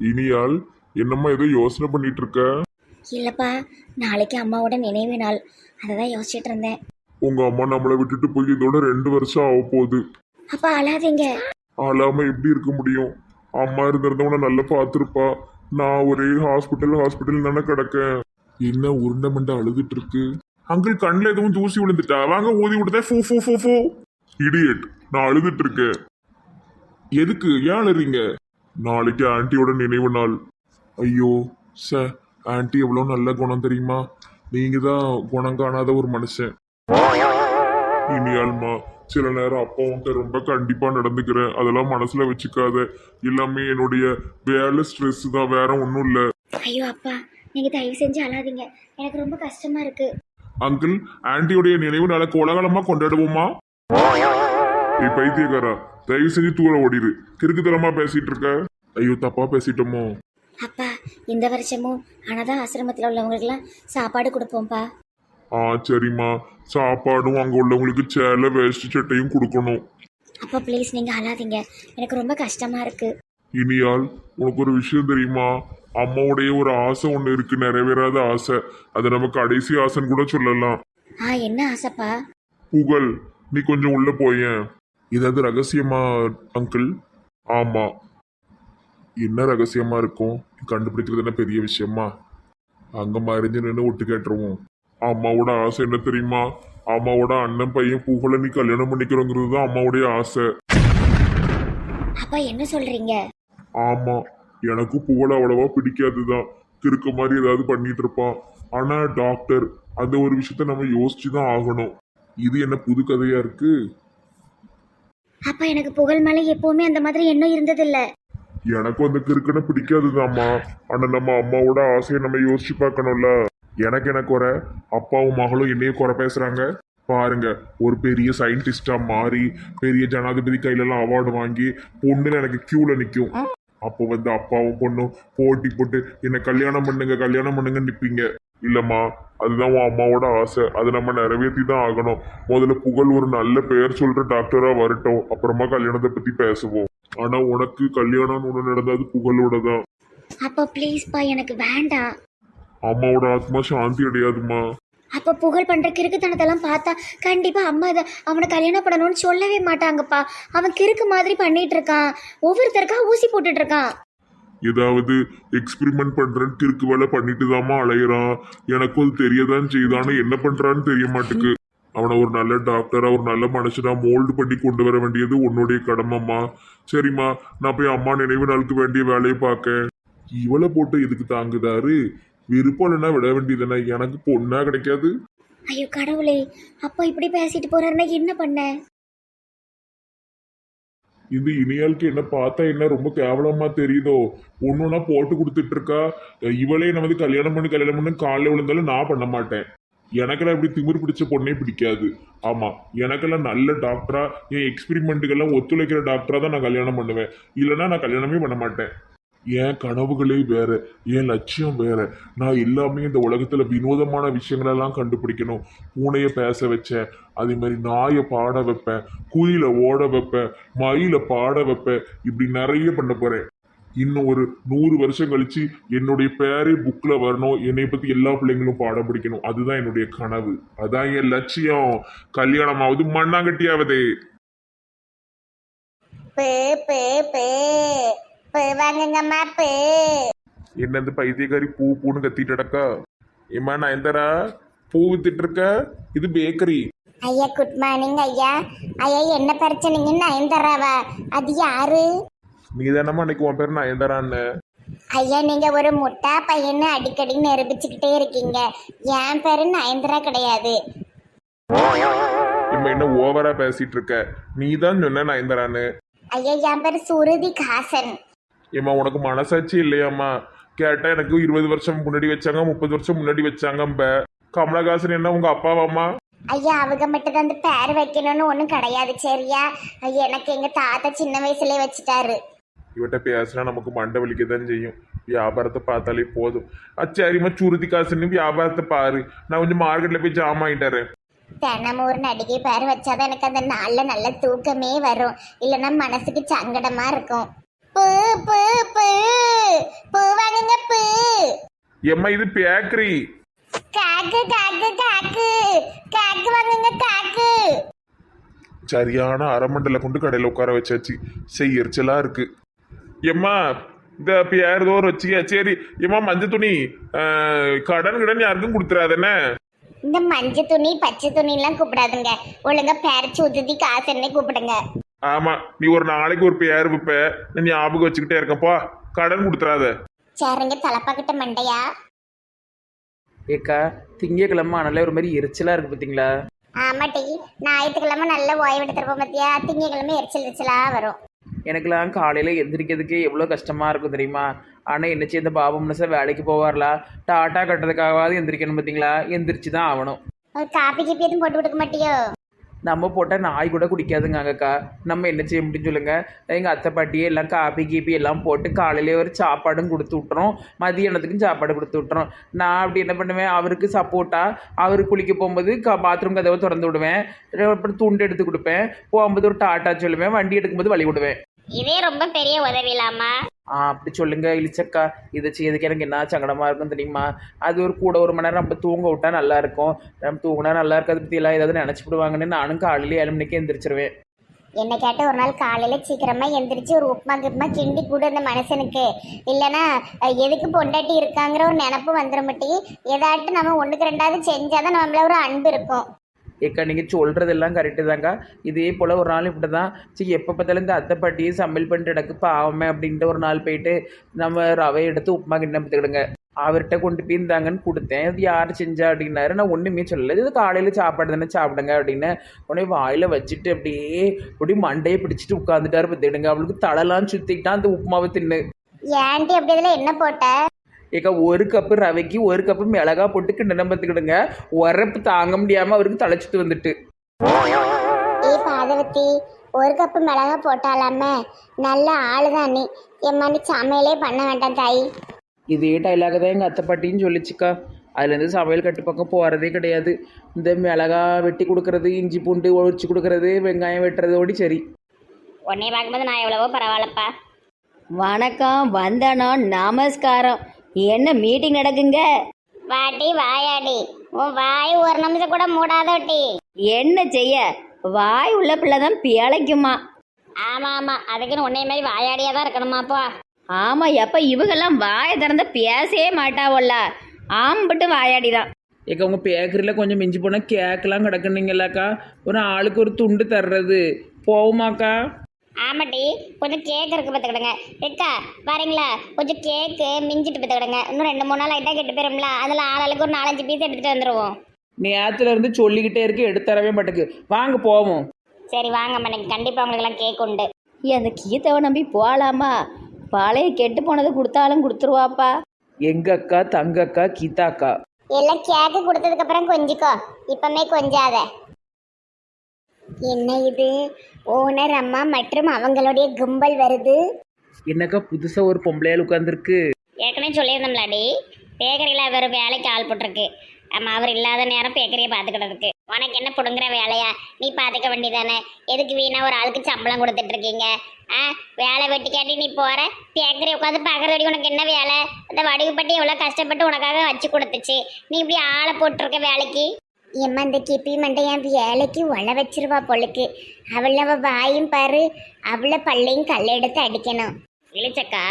இனியால் என்னம்மா ஏதோ யோசனை பண்ணிட்டு இருக்க இல்லைப்பா நாளைக்கு அம்மாவோட நினைவு நாள். அதை தான் யோசிச்சுட்டு இருந்தேன். உங்க அம்மா நம்மளை விட்டுட்டு போய் இதோட ரெண்டு வருஷம் ஆக போகுது. அப்பா அழாதீங்க. ஆளாம எப்படி இருக்க முடியும்? அம்மா இருந்திருந்தவன நல்லா பார்த்துருப்பா. நான் ஒரே ஹாஸ்பிட்டல் ஹாஸ்பிட்டல் தானே கிடக்கேன். என்ன உருண்டை மண்டை அழுதுட்டு இருக்கு அங்கிள் கண்ணில் எதுவும் தூசி விழுந்துட்டா? வாங்க ஊதி விடுதே ஃபூ ஃபூ ஃபூ ஃபூ. இடியட் நான் அழுதுட்டு இருக்கேன் எதுக்கு? ஏன் அழுறீங்க? நாளைக்கு ஆன்ட்டியோட நினைவு நாள். ஐயோ ச ஆன்ட்டி எவ்வளோ நல்ல குணம் தெரியுமா? நீங்க தான் குணம் காணாத ஒரு மனுஷன். இனியால்மா சில நேரம் அப்பா உன்கிட்ட ரொம்ப கண்டிப்பா நடந்துக்கிறேன். அதெல்லாம் மனசுல வச்சுக்காத. எல்லாமே என்னுடைய வேலை ஸ்ட்ரெஸ் தான் வேற ஒன்றும் இல்லை. ஐயோ அப்பா நீங்க தயவு செஞ்சு அழாதீங்க. எனக்கு ரொம்ப கஷ்டமா இருக்கு. அங்கிள் ஆன்ட்டியோடைய நினைவு நாளை கோலாகலமா கொண்டாடுவோமா? பைத்தியக்காரா தயவு செஞ்சு தூர ஓடிடு கிறுக்குத்தனமா பேசிட்டு இருக்க ஐயோ தப்பா பேசிட்டோமோ. அப்பா இந்த வருஷமும் அனாதான் ஆசிரமத்தில் உள்ளவங்களுக்கெல்லாம் சாப்பாடு கொடுப்போம்ப்பா. ஆ சரிம்மா. சாப்பாடும் அங்க உள்ளவங்களுக்கு சேலை வேஷ்டி சட்டையும் கொடுக்கணும். அப்பா ப்ளீஸ் நீங்கள் அழாதீங்க. எனக்கு ரொம்ப கஷ்டமா இருக்கு. இனியால் உனக்கு ஒரு விஷயம் தெரியுமா? அம்மாவுடைய ஒரு ஆசை ஒன்று இருக்கு. நிறைவேறாத ஆசை. அது நம்ம கடைசி ஆசைன்னு கூட சொல்லலாம். ஆ என்ன ஆசைப்பா? புகழ் நீ கொஞ்சம் உள்ள போயேன். ஏதாவது ரகசியமா அங்கிள் ஆமா. என்ன ரகசியமா இருக்கும்? கண்டுபிடிக்கிறது என்ன பெரிய விஷயமா? அங்க மறைஞ்சு நின்று ஒட்டு கேட்டுருவோம். அம்மாவோட ஆசை என்ன தெரியுமா? அம்மாவோட அண்ணன் பையன் புகழை நீ கல்யாணம் பண்ணிக்கிறோங்கிறது தான் அம்மாவுடைய ஆசை. அப்பா என்ன சொல்றீங்க? ஆமா. எனக்கும் புகழ் அவ்வளவா பிடிக்காதுதான். கிறுக்க மாதிரி ஏதாவது பண்ணிட்டு இருப்பான் ஆனா டாக்டர் அந்த ஒரு விஷயத்த நம்ம யோசிச்சு தான் ஆகணும். இது என்ன புது கதையா இருக்கு? அப்போ எனக்கு புகழ் மேலே எப்பவுமே அந்த மாதிரி எண்ணம் இருந்ததில்லை. எனக்கும் அந்த கிறுக்கனை பிடிக்காதுதாம்மா. ஆனா நம்ம அம்மாவோட ஆசையை நம்ம யோசிச்சு பார்க்கணும்ல. எனக்கு என்ன குறை? அப்பாவும் மகளும் என்னைய குறை பேசுறாங்க? பாருங்க ஒரு பெரிய சயின்டிஸ்டா மாறி பெரிய ஜனாதிபதி கையில எல்லாம் அவார்டு வாங்கி பொண்ணுல எனக்கு கியூல நிக்கும். அப்போ வந்து அப்பாவும் பொண்ணும் போட்டி போட்டு என்ன கல்யாணம் பண்ணுங்க கல்யாணம் பண்ணுங்க நிப்பீங்க. இல்லம்மா அதுதான் உன் அம்மாவோட ஆசை. அதை நம்ம நிறைவேற்றி தான் ஆகணும். முதல்ல புகழ் ஒரு நல்ல பெயர் சொல்ற டாக்டரா வரட்டும். அப்புறமா கல்யாணத்தை பத்தி பேசுவோம். ஆனா உனக்கு கல்யாணம் ஒண்ணு நடந்தது புகழோட தான் அப்பா ப்ளீஸ்ப்பா எனக்கு வேண்டாம். அம்மாவோட ஆத்மா சாந்தி அடையாதுமா அப்போ புகழ் பண்ற கிறுக்குத்தனத்தெல்லாம் பார்த்தா கண்டிப்பா அம்மா இதை அவனை கல்யாணம் பண்ணணும்னு சொல்லவே மாட்டாங்கப்பா. அவன் கிறுக்கு மாதிரி பண்ணிட்டு இருக்கான். ஒவ்வொருத்தருக்கா ஊசி போட்டுட்டு இருக்கான். ஏதாவது எக்ஸ்பிரிமெண்ட் பண்றேன்னு திருக்கு வேலை பண்ணிட்டு தாமா அலையிறான் எனக்கும் அது தெரியதான் செய்தான்னு என்ன பண்றான்னு தெரிய மாட்டேக்கு. அவனை ஒரு நல்ல டாக்டரா ஒரு நல்ல மனுஷனா மோல்டு பண்ணி கொண்டு வர வேண்டியது உன்னுடைய கடமைம்மா. சரிம்மா நான் போய் அம்மா நினைவு நாளுக்கு வேண்டிய வேலையை பார்க்க இவளை போட்டு இதுக்கு தாங்குதாரு? விருப்பம் இல்லைன்னா விட வேண்டியதுதானே. எனக்கு பொண்ணா கிடைக்காது. ஐயோ கடவுளே அப்பா இப்படி பேசிட்டு போறாருன்னா என்ன பண்ண? இந்த இனியாளுக்கு என்ன பார்த்தா என்ன ரொம்ப கேவலமா தெரியுதோ? ஒன்னொன்னா போட்டு கொடுத்துட்டு இருக்கா இவளே நம்ம வந்து கல்யாணம் பண்ணி கல்யாணம் பண்ணி காலைல விழுந்தாலும் நான் பண்ண மாட்டேன். எனக்கெல்லாம் இப்படி திமிர் பிடிச்ச பொண்ணே பிடிக்காது. ஆமாம் எனக்கெல்லாம் நல்ல டாக்டரா என் எக்ஸ்பிரிமெண்ட்டுகள்லாம் ஒத்துழைக்கிற டாக்டரா தான் நான் கல்யாணம் பண்ணுவேன். இல்லைன்னா நான் கல்யாணமே பண்ண மாட்டேன். என் கனவுகளே வேற என் லட்சியம் வேற. நான் எல்லாமே இந்த உலகத்துல வினோதமான விஷயங்களெல்லாம் கண்டுபிடிக்கணும். பூனையை பேச வச்சேன் அதே மாதிரி நாயை பாட வைப்பேன் குயில ஓட வைப்பேன் மயில பாட வைப்பேன் இப்படி நிறைய பண்ண போறேன். இன்னும் ஒரு நூறு வருஷம் கழிச்சு என்னுடைய பேரே புக்கில் வரணும். என்னை பற்றி எல்லா பிள்ளைங்களும் பாடம் பிடிக்கணும். அதுதான் என்னுடைய கனவு. அதான் என் லட்சியம். கல்யாணமாவது மண்ணாங்கட்டியாவது. பே பே பே. பே வாங்குங்கம்மா பே. என்னது பைத்தியக்காரி பூ பூன்னு கத்திட்டு அடக்கா ஏமா நான் எந்தரா பூ வித்துட்டு இருக்க? இது பேக்கரி ஐயா குட் மார்னிங் ஐயா. ஐயா என்ன பிரச்சனைங்க நயன்தராவா? அது யாரு? நீ தானம்மா அன்னைக்கு உன் பேர் நயன்தாரான்னு. ஐயா நீங்க ஒரு முட்டா பையன்னு அடிக்கடி நிரூபிச்சுக்கிட்டே இருக்கீங்க. என் பேரு நயன்தரா கிடையாது. இம்மா என்ன ஓவரா பேசிட்டு இருக்க? நீ தான் சொன்ன நயன்தாரான்னு. ஐயா என் பேரு சுருதி காசன் ஏம்மா உனக்கு மனசாட்சி இல்லையாம்மா? கேட்டா எனக்கு இருபது வருஷம் முன்னாடி வச்சாங்க முப்பது வருஷம் முன்னாடி வச்சாங்க கமலஹாசன் என்ன உங்க அப்பாவாம்மா? ஐயா அவங்க மட்டும் தான் அந்த பேர் வைக்கணும்னு ஒன்றும் கிடையாது சரியா? எனக்கு எங்க தாத்தா சின்ன வயசுலயே வச்சுட்டாரு. இவட்ட பேசினா நமக்கு மண்டை வலிக்க தான் செய்யும். வியாபாரத்தை பார்த்தாலே போதும். அச்சாரிம்மா சுருதி காசுன்னு வியாபாரத்தை பாரு. நான் கொஞ்சம் மார்க்கெட்ல போய் ஜாம் ஆகிட்டாரு தினமும் ஒரு நடிகை பேர் வச்சாதான் எனக்கு அந்த நாள்ல நல்ல தூக்கமே வரும். இல்லைன்னா மனசுக்கு சங்கடமா இருக்கும். பூ பூ பூ. பூ வாங்குங்க பூ. எம்மா இது பேக்கரி. காக்கு காக்கு காக்கு. காக்கு வாங்குங்க காக்கு. சரியான அரைமண்டல கொண்டு கடையில் உட்கார வச்சாச்சு. செய் எரிச்சலா இருக்கு. எம்மா இந்த பேர் தோறு வச்சுக்க. சரி எம்மா மஞ்சள் துணி கடன் கடன் யாருக்கும் கொடுத்துறாதண்ணே இந்த மஞ்சள் துணி பச்சை துணி எல்லாம் கூப்பிடாதுங்க. ஒழுங்கா பேரச்சு ஊத்தி காசுன்னே கூப்பிடுங்க. ஆமா நீ ஒரு நாளைக்கு ஒரு பேர் விப்ப. நான் ஞாபகம் வச்சுக்கிட்டே இருக்கப்பா கடன் கொடுத்துறாத. சரிங்க தலப்பாக்கிட்ட மண்டையா? ஏக்கா திங்கக்கிழமை ஆனாலே ஒரு மாதிரி எரிச்சலாக இருக்குது பார்த்தீங்களா ஆமாட்டி ஞாயிற்றுக்கிழமை நல்ல ஓய்வு எடுத்துருப்போம் பத்தியா? திங்கக்கிழமை எரிச்சல் எரிச்சலா வரும். எனக்கெல்லாம் காலையில் எந்திரிக்கிறதுக்கு எவ்வளோ கஷ்டமாக இருக்கும் தெரியுமா? ஆனால் என்ன செய்ய இந்த பாபு மனசை வேலைக்கு போவார்லா? டாட்டா கட்டுறதுக்காகவாது எந்திரிக்கணும் பார்த்தீங்களா எந்திரிச்சு தான் ஆகணும். ஒரு காப்பி கிப்பி எதுவும் போட்டு கொடுக்க மாட்டியோ? நம்ம போட்டால் நாய் கூட குடிக்காதுங்க அக்கா நம்ம என்ன செய்ய முடியும்னு சொல்லுங்கள் எங்கள் அத்தை பாட்டியே எல்லாம் காப்பி கீப்பி எல்லாம் போட்டு காலையிலே ஒரு சாப்பாடும் கொடுத்து விட்டுறோம். மதியானத்துக்கும் சாப்பாடு கொடுத்து விட்டுறோம். நான் அப்படி என்ன பண்ணுவேன்? அவருக்கு சப்போர்ட்டாக அவர் குளிக்க போகும்போது க பாத்ரூம் கதவை திறந்து விடுவேன். அப்புறம் துண்டு எடுத்து கொடுப்பேன். போகும்போது ஒரு டாட்டா சொல்லுவேன். வண்டி எடுக்கும்போது வழி விடுவேன். இதே ரொம்ப பெரிய உதவி ஆ அப்படி சொல்லுங்க இழிச்சக்கா. இதை செய்யறதுக்கு எனக்கு என்ன சங்கடமா இருக்கும் தெரியுமா? அது ஒரு கூட ஒரு மணி நேரம் நம்ம தூங்க விட்டா நல்லா இருக்கும். நம்ம தூங்கினா நல்லா இருக்காது பத்தி எல்லாம் ஏதாவது நினைச்சு விடுவாங்கன்னு நானும் காலையில ஏழு மணிக்கு எந்திரிச்சிருவேன். என்ன கேட்ட ஒரு நாள் காலையில சீக்கிரமா எந்திரிச்சு ஒரு உப்புமா கிப்மா கிண்டி கூட அந்த மனுஷனுக்கு. இல்லைன்னா எதுக்கு பொண்டாட்டி இருக்காங்கிற ஒரு நினப்பு வந்துருமட்டி ஏதாட்டும் நம்ம ஒண்ணுக்கு ரெண்டாவது செஞ்சாதான் நம்மள ஒரு அன்பு இருக்கும். ஏக்கா நீங்கள் சொல்கிறதெல்லாம் கரெக்டு தாங்க இதே போல் ஒரு நாள் இப்படி தான் சரி எப்போ பார்த்தாலும் இந்த அத்தை பாட்டியை சமையல் பண்ணிட்டு எனக்கு பாவமே அப்படின்ட்டு ஒரு நாள் போயிட்டு நம்ம ரவை எடுத்து உப்புமா கிண்ண பார்த்துக்கிடுங்க அவர்கிட்ட கொண்டு போய் இருந்தாங்கன்னு கொடுத்தேன். இது யார் செஞ்சா அப்படின்னாரு. நான் ஒன்றுமே சொல்லலை. இது காலையில் சாப்பாடு தானே சாப்பிடுங்க அப்படின்னு உடனே வாயில் வச்சுட்டு அப்படியே அப்படியே மண்டையை பிடிச்சிட்டு உட்காந்துட்டாரு பார்த்துக்கிடுங்க. அவளுக்கு தலைலாம் சுற்றிக்கிட்டான் அந்த உப்புமாவை தின்னு. ஏன்டி அப்படி இதில் என்ன போட்ட? ஏக்கா ஒரு கப்பு ரவைக்கு ஒரு கப்பு மிளகா போட்டு கிண்ணம் பார்த்துக்கிடுங்க. உரப்பு தாங்க முடியாமல் அவருக்கு தலைச்சிட்டு வந்துட்டு. ஏ பாதவத்தி ஒரு கப்பு மிளகா போட்டாலாமே? நல்ல ஆளுதான் நீ. எம்மா நீ சமையலே பண்ண வேண்டாம் தாய். இதே டைலாக தான் எங்கள் அத்தை பாட்டின்னு சொல்லிச்சுக்கா. அதுலேருந்து சமையல் கட்டு பக்கம் போகிறதே கிடையாது. இந்த மிளகா வெட்டி கொடுக்கறது இஞ்சி பூண்டு ஒழிச்சு கொடுக்கறது வெங்காயம் வெட்டுறதோடி சரி. உன்னை பார்க்கும்போது நான் எவ்வளவோ பரவாயில்லப்பா. வணக்கம் வந்தனோ நமஸ்காரம். என்ன மீட்டிங் நடக்குங்க? வாட்டி வாயாடி. உன் வாய் ஒரு நிமிஷம் கூட மூடாதோட்டி என்ன செய்ய? வாய் உள்ள பிள்ளை தான் பிழைக்குமா ஆமா ஆமா. அதுக்குன்னு உன்னை மாதிரி வாயாடியா தான் இருக்கணுமாப்பா ஆமா எப்ப இவங்கெல்லாம் வாயை திறந்து பேசவே மாட்டாவல்ல. ஆம்பட்டு வாயாடிதான். ஏக்கா உங்கள் பேக்கரியில் கொஞ்சம் மிஞ்சி போனால் கேக்கெலாம் கிடக்குனீங்களாக்கா? ஒரு ஆளுக்கு ஒரு துண்டு தர்றது. போகுமாக்கா ஆமாட்டி கொஞ்சம் கேக் இருக்கு பார்த்துக்கிடுங்க. ஏக்கா வரீங்களா கொஞ்சம் கேக்கு மிஞ்சிட்டு பார்த்துக்கிடுங்க. இன்னும் ரெண்டு மூணு நாள் ஆகிட்டா கெட்டு போயிரும்ல. அதில் ஆளாளுக்கு ஒரு நாலஞ்சு பீஸ் எடுத்துட்டு வந்துடுவோம் நேரத்துல இருந்து சொல்லிக்கிட்டே இருக்கு எடுத்தரவே மாட்டேக்கு வாங்க போவோம். சரி வாங்க எனக்கு கண்டிப்பாக உங்களுக்கெல்லாம் கேக் உண்டு. ஏய், அந்த கீதாவை நம்பி போகலாமா பழைய கெட்டு போனது கொடுத்தாலும் கொடுத்துருவாப்பா. எங்க அக்கா தங்க அக்கா கீதா அக்கா எல்லாம் கேக்கு கொடுத்ததுக்கு அப்புறம் கொஞ்சிக்கோ. இப்பமே கொஞ்சாத. என்ன இது ஓனர் அம்மா மற்றும் அவங்களுடைய கும்பல் வருது. என்னக்கா புதுசாக ஒரு பொம்பளையால் உட்காந்துருக்கு ஏற்கனவே சொல்லியிருந்தோம்லாடி. பேக்கரியில் அவர் வேலைக்கு ஆள் போட்டிருக்கு. ஆமாம் அவர் இல்லாத நேரம் பேக்கரியை பார்த்துக்கிட்டதுக்கு உனக்கு என்ன பிடுங்குற வேலையா? நீ பார்த்துக்க வேண்டியதானே. எதுக்கு வீணா ஒரு ஆளுக்கு சம்பளம் கொடுத்துட்டு இருக்கீங்க? ஆ வேலை வெட்டி கேட்டி நீ போற. பேக்கரி உட்காந்து பார்க்கறது உனக்கு என்ன வேலை? அந்த வடிவுப்பட்டி எவ்வளோ கஷ்டப்பட்டு உனக்காக வச்சு கொடுத்துச்சு. நீ இப்படி ஆளை போட்டிருக்க வேலைக்கு? எம்மா இந்த கிப்பி மண்டை என் வேலைக்கு உழ வச்சிருவா பொழுக்கு அவள அவ வாயும் பாரு அவளை பல்லையும் கல்லை எடுத்து அடிக்கணும். இழிச்சக்கா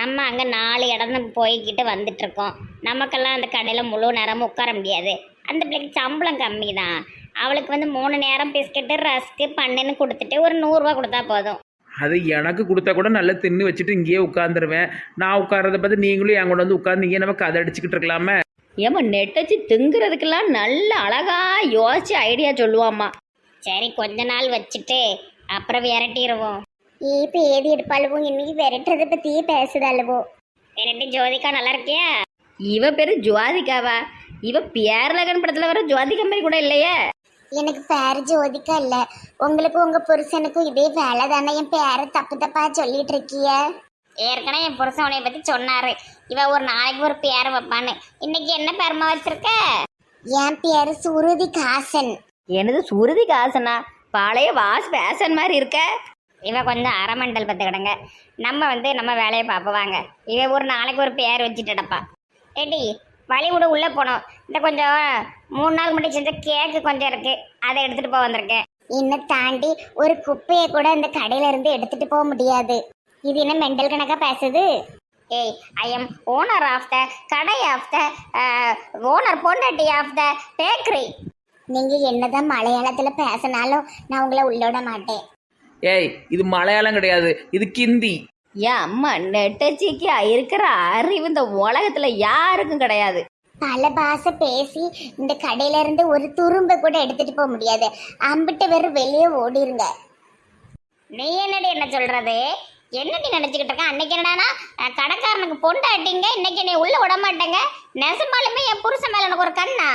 நம்ம அங்கே நாலு இடம் போய்கிட்டு வந்துட்டு இருக்கோம் நமக்கெல்லாம் அந்த கடையில் முழு நேரமும் உட்கார முடியாது. அந்த பிள்ளைக்கு சம்பளம் கம்மி தான் அவளுக்கு வந்து மூணு நேரம் பிஸ்கட்டு ரஸ்க்கு பண்ணுன்னு கொடுத்துட்டு ஒரு நூறுரூவா கொடுத்தா போதும். அது எனக்கு கொடுத்தா கூட நல்லா தின்னு வச்சுட்டு இங்கேயே உட்காந்துருவேன் நான் உட்காரத பார்த்து நீங்களும் என் கூட வந்து உட்காந்து நம்ம கதை அடிச்சுக்கிட்டு இருக்கலாமே. ஏம்மா நெட்டச்சு திங்குறதுக்கெல்லாம் நல்ல அழகா யோசிச்சு ஐடியா சொல்லுவாம்மா. சரி கொஞ்ச நாள் வச்சுட்டு அப்புறம் விரட்டிடுவோம் இப்போ ஏதி எடுப்பாளுவோ இன்னைக்கு விரட்டுறதை பற்றியே பேசுதாளுவோ. விரட்டி ஜோதிகா நல்லா இருக்கியா? இவ பேரு ஜுவாதிகாவா இவ பேரலகன் படத்துல வர ஜுவாதிகா மாதிரி கூட இல்லையே? எனக்கு பேர் ஜோதிகா இல்ல. உங்களுக்கு உங்க புருஷனுக்கும் இதே வேலை தானே என் பேரை தப்பு தப்பா சொல்லிட்டு இருக்கிய. ஏற்கனவே என் புருஷன் உன்னை பத்தி சொன்னாரு. இவ ஒரு நாளைக்கு ஒரு பேர் வைப்பான்னு. இன்னைக்கு என்ன பேருமா வச்சிருக்க? என் பேரு சுருதி காசன். எனது சுருதி காசனா? பழைய வாஸ் ஃபேஷன் மாதிரி இருக்க. இவ கொஞ்சம் அரைமண்டல் பத்துக்கிடுங்க. நம்ம வந்து நம்ம வேலையை பார்ப்போவாங்க இவ ஒரு நாளைக்கு ஒரு பேர் வச்சுட்டுடப்பா. ஏடி வழி விட உள்ளே போனோம். இந்த கொஞ்சம் மூணு நாள் முன்னாடி செஞ்ச கேக்கு கொஞ்சம் இருக்கு. அதை எடுத்துட்டு போக வந்திருக்கேன். இன்னும் தாண்டி ஒரு குப்பையை கூட இந்த கடையில இருந்து எடுத்துட்டு போக முடியாது. இது என்ன மெண்டல் கணக்கா பேசுது? ஏய் I am owner of the கடை ஆஃப் த ஓனர் பொண்டாட்டி ஆஃப் த பேக்கரி நீங்க என்னதான் மலையாளத்துல பேசினாலும் நான் உங்களை உள்ளோட மாட்டேன். ஏய் இது மலையாளம் கிடையாது. இது கிந்தி. ஏன் அம்மா நெட்டச்சிக்கு இருக்கிற அறிவு இந்த உலகத்துல யாருக்கும் கிடையாது. பல பாசை பேசி இந்த கடையில இருந்து ஒரு துரும்ப கூட எடுத்துட்டு போக முடியாது. அம்பிட்டு வெறும் வெளியே ஓடிருங்க. நீ என்னடி என்ன சொல்றது? என்னடி நினச்சிக்கிட்டு இருக்கேன் அன்னைக்கு என்னடானா கடைக்காரனுக்கு பொண்டாட்டிங்க இன்னைக்கு நீ உள்ள விட மாட்டேங்க. நெசமாலுமே என் புருஷன் மேல எனக்கு ஒரு கண்ணா?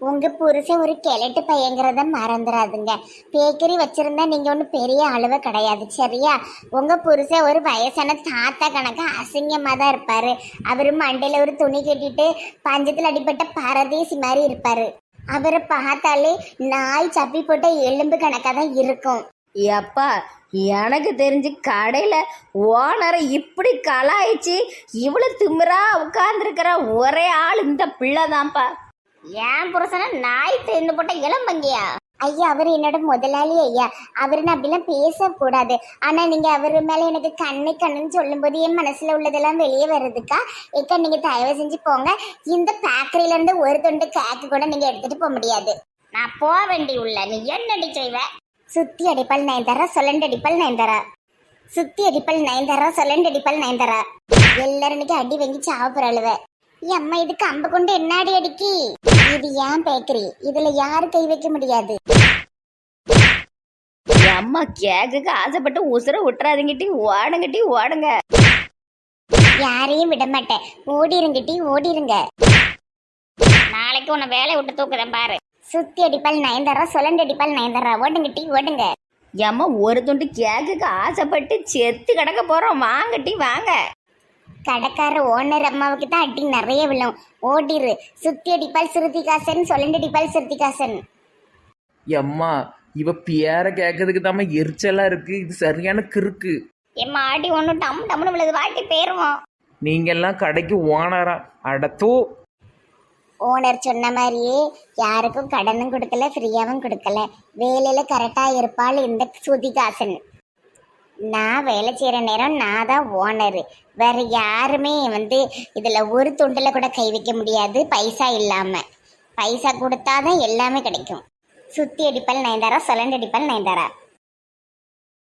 உங்க புருஷன் ஒரு கிழட்டு பையங்கிறத மறந்துடாதுங்க பேக்கரி வச்சிருந்தா நீங்க ஒன்றும் பெரிய அளவு கிடையாது சரியா? உங்க புருஷன் ஒரு வயசான தாத்தா கணக்கு அசிங்கமா தான் இருப்பாரு. அவரு மண்டையில ஒரு துணி கட்டிட்டு பஞ்சத்துல அடிப்பட்ட பரதேசி மாதிரி இருப்பாரு. அவரை பார்த்தாலே நாய் சப்பி போட்ட எலும்பு கணக்காக தான் இருக்கும். எப்பா எனக்கு தெரிஞ்சு கடையில் ஓனரை இப்படி கலாய்ச்சி இவ்வளோ திமிரா உட்கார்ந்துருக்கிற ஒரே ஆள் இந்த பிள்ளை தான்ப்பா ஏன் புருஷனை நாய் தெரிந்து போட்ட இளம்பங்கியா? ஐயா அவர் என்னோட முதலாளி ஐயா. அவர் நான் அப்படிலாம் பேசக்கூடாது. ஆனால் நீங்கள் அவர் மேலே எனக்கு கண்ணு கண்ணுன்னு சொல்லும்போது என் மனசில் உள்ளதெல்லாம் வெளியே வருதுக்கா ஏக்கா நீங்கள் தயவு செஞ்சு போங்க. இந்த பேக்கரியிலேருந்து ஒரு துண்டு கேக்கு கூட நீங்கள் எடுத்துகிட்டு போக முடியாது. நான் போக வேண்டி உள்ள. நீ என்னடி செய்வேன் சுத்தி அடிப்பல் நயன்தாரா சொல்லண்டு அடிப்பல் நயன்தாரா? சுத்தி அடிப்பல் நயன்தாரா சொல்லண்டு அடிப்பல் நயன்தாரா? எல்லாரும் அடி வாங்கி சாப்பிட அழுவ அம்மா இதுக்கு அம்பு கொண்டு என்ன அடி அடிக்கி? இது ஏன் பேக்கரி? இதுல யாரு கை வைக்க முடியாது? அம்மா கேக்குக்கு ஆசைப்பட்டு உசுர விட்டுறாதுங்கிட்டி ஓடுங்கட்டி ஓடுங்க. யாரையும் விட மாட்டேன். ஓடிருங்கட்டி ஓடிருங்க. நாளைக்கு உன்னை வேலையை விட்டு தூக்குதேன் பாரு. சுத்தி அடிப்பால் நயன்தாரா? சொல்லண்டு அடிப்பால் நயன்தாரா? ஓடுங்கட்டி ஓடுங்க. ஏம்மா ஒரு துண்டு கேக்குக்கு ஆசைப்பட்டு செத்து கிடக்க போறோம். வாங்கட்டி வாங்க. கடைக்கார ஓனர் அம்மாவுக்கு தான் அடி நிறைய விழும். ஓடிரு. சுத்தி அடிப்பால் சிறுத்திகாசன் சொல்லண்டு அடிப்பால் சிறுத்திகாசன். எம்மா இவ பேரை கேட்கறதுக்கு தாம எரிச்சலா இருக்கு. இது சரியான கிறுக்கு. எம்மா ஆடி ஒன்றும் டம் டம்னு விழுது. வாட்டி போயிருவோம். நீங்கெல்லாம் கடைக்கு ஓனரா. அடத்தோ ஓனர் சொன்ன மாதிரியே யாருக்கும் கடனும் கொடுக்கல ஃப்ரீயாகவும் கொடுக்கல. வேலையில் கரெக்டாக இருப்பாள் இந்த சுதிகாசன் நான் வேலை செய்கிற நேரம் நான் தான் ஓனரு வேற யாருமே வந்து இதில் ஒரு துண்டில் கூட கை வைக்க முடியாது பைசா இல்லாமல் பைசா கொடுத்தாதான் எல்லாமே கிடைக்கும். சுற்றி அடிப்பால் நயன்தாரா சொலண்டடிப்பால் நயன்தாரா?